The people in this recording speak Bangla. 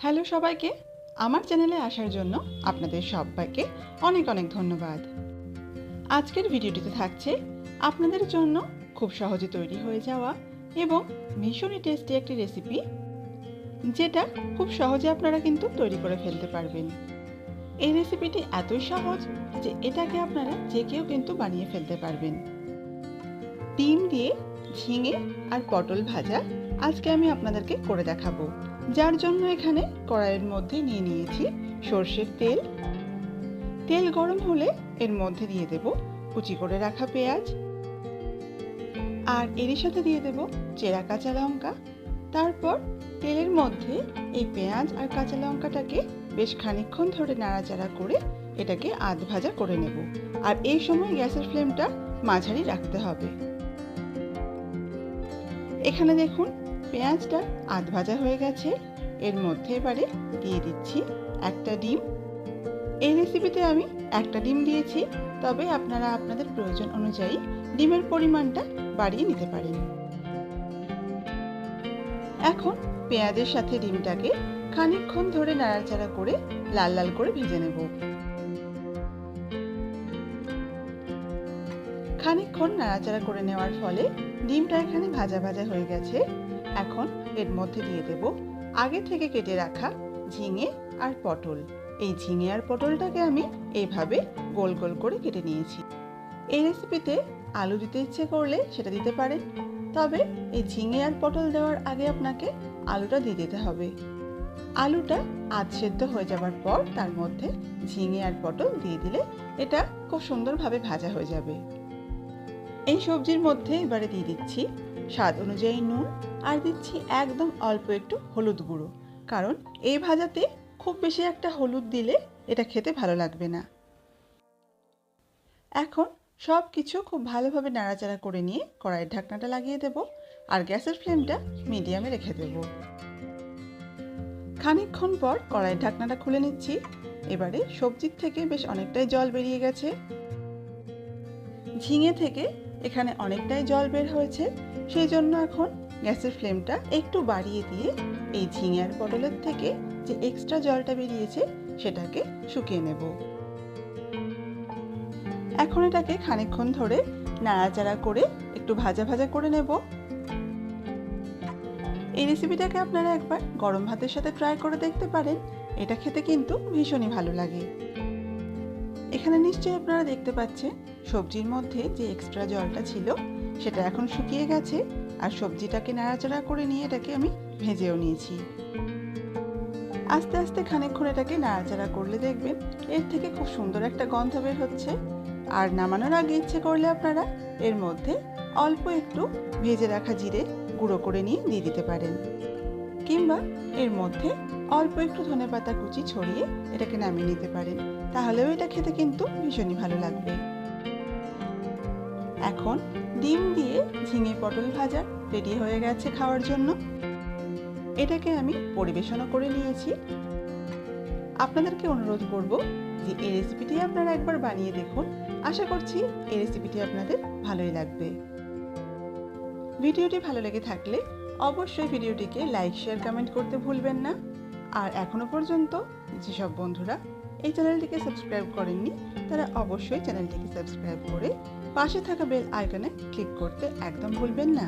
হ্যালো সবাইকে, আমার চ্যানেলে আসার জন্য আপনাদের সবাইকে অনেক অনেক ধন্যবাদ। আজকের ভিডিওটিতে থাকছে আপনাদের জন্য খুব সহজে তৈরি হয়ে যাওয়া এবং ভীষণই টেস্টি একটি রেসিপি, যেটা খুব সহজে আপনারা কিন্তু তৈরি করে ফেলতে পারবেন। এই রেসিপিটি এতই সহজ যে এটাকে আপনারা যে কেউ কিন্তু বানিয়ে ফেলতে পারবেন। ডিম দিয়ে ঝিঙে আর পটল ভাজা আজকে আমি আপনাদেরকে করে দেখাবো। যার জন্য এখানে কড়াইয়ের মধ্যে নিয়ে নিয়েছি সর্ষের তেল। তেল গরম হলে এর মধ্যে দিয়ে দেব কুচি করে রাখা পেঁয়াজ। আর এরই সাথে দিয়ে দেব চেরা কাঁচা লঙ্কা। তারপর তেলের মধ্যে এই পেঁয়াজ আর কাঁচা লঙ্কাটাকে বেশ খানিকক্ষণ ধরে নাড়াচাড়া করে এটাকে আধ ভাজা করে নেব। আর এই সময় গ্যাসের ফ্লেমটা মাঝারি রাখতে হবে। এখানে দেখুন পেঁয়াজটা আধ ভাজা হয়ে গেছে। এর মধ্যে এবারে দিয়ে দিচ্ছি একটা ডিম। এই রেসিপিতে আমি একটা ডিম দিয়েছি, তবে আপনারা আপনাদের প্রয়োজন অনুযায়ী ডিমের পরিমাণটা বাড়িয়ে নিতে পারেন। এখন পেঁয়াজের সাথে ডিমটাকে খানিকক্ষণ ধরে নাড়াচাড়া করে লাল লাল করে ভেজে নেব। খানিকক্ষণ নাড়াচাড়া করে নেওয়ার ফলে ডিমটা এখানে ভাজা ভাজা হয়ে গেছে। এখন এর মধ্যে দিয়ে দেব আগে থেকে কেটে রাখা ঝিঙে আর পটল। এই ঝিঙে আর পটলটাকে আমি এইভাবে গোল গোল করে কেটে নিয়েছি। এই রেসিপিতে আলু দিতে ইচ্ছে করলে সেটা দিতে পারেন। তবে এই ঝিঙে আর পটল দেওয়ার আগে আপনাকে আলুটা দিয়ে দিতে হবে। আলুটা আধ সেদ্ধ হয়ে যাবার পর তার মধ্যে ঝিঙে আর পটল দিয়ে দিলে এটা খুব সুন্দরভাবে ভাজা হয়ে যাবে। এই সবজির মধ্যে এবারে দিয়ে দিচ্ছি স্বাদ অনুযায়ী নুন আর দিচ্ছি একদম অল্প একটু হলুদ গুঁড়ো। কারণ এই ভাজাতে খুব বেশি একটা হলুদ দিলে এটা খেতে ভালো লাগবে না। এখন সব কিছু খুব ভালোভাবে নাড়াচাড়া করে নিয়ে কড়াইয়ের ঢাকনাটা লাগিয়ে দেব আর গ্যাসের ফ্লেমটা মিডিয়ামে রেখে দেব। খানিকক্ষণ পর কড়াইয়ের ঢাকনাটা খুলে নিচ্ছি। এবারে সবজির থেকে বেশ অনেকটাই জল বেরিয়ে গেছে। ঝিঙে থেকে এখানে অনেকটাই জল বের হয়েছে। সেই জন্য এখন গ্যাসের ফ্লেমটা একটু বাড়িয়ে দিয়ে এই ঝিঙে আর পটলের থেকে যে এক্সট্রা জলটা বেরিয়েছে সেটাকে শুকিয়ে নেব। এখন এটাকে খানিকক্ষণ ধরে নাড়াচাড়া করে একটু ভাজা ভাজা করে নেব। এই রেসিপিটাকে আপনারা একবার গরম ভাতের সাথে ট্রাই করে দেখতে পারেন। এটা খেতে কিন্তু ভীষণই ভালো লাগে। এখানে নিশ্চয়ই আপনারা দেখতে পাচ্ছেন সবজির মধ্যে যে এক্সট্রা জলটা ছিল, সেটা এখন শুকিয়ে গেছে আর সবজিটাকে নাড়াচাড়া করে নিয়ে এটাকে আমি ভেজেও নিয়েছি। আস্তে আস্তে খানিকক্ষণ এটাকে নাড়াচাড়া করলে দেখবেন এর থেকে খুব সুন্দর একটা গন্ধ বের হচ্ছে। আর নামানোর আগে ইচ্ছে করলে আপনারা এর মধ্যে অল্প একটু ভেজে রাখা জিরে গুঁড়ো করে নিয়ে দিয়ে দিতে পারেন। কিংবা এর মধ্যে অল্প একটু ধনে পাতা কুচি ছড়িয়ে এটাকে নামিয়ে নিতে পারেন। তাহলেও এটা খেতে কিন্তু ভীষণই ভালো লাগবে। এখন ডিম দিয়ে ঝিঙে পটল ভাজা রেডি হয়ে গেছে খাওয়ার জন্য। এটাকে আমি পরিবেশনও করে নিয়েছি। আপনাদেরকে অনুরোধ করব যে এই রেসিপিটি আপনারা একবার বানিয়ে দেখুন। আশা করছি এই রেসিপিটি আপনাদের ভালোই লাগবে। ভিডিওটি ভালো লেগে থাকলে অবশ্যই ভিডিওটিকে লাইক শেয়ার কমেন্ট করতে ভুলবেন না। আর এখনও পর্যন্ত যেসব বন্ধুরা এই চ্যানেলটিকে সাবস্ক্রাইব করেননি, তারা অবশ্যই চ্যানেলটিকে সাবস্ক্রাইব করে পাশে থাকা বেল আইকনে ক্লিক করতে একদম ভুলবেন না।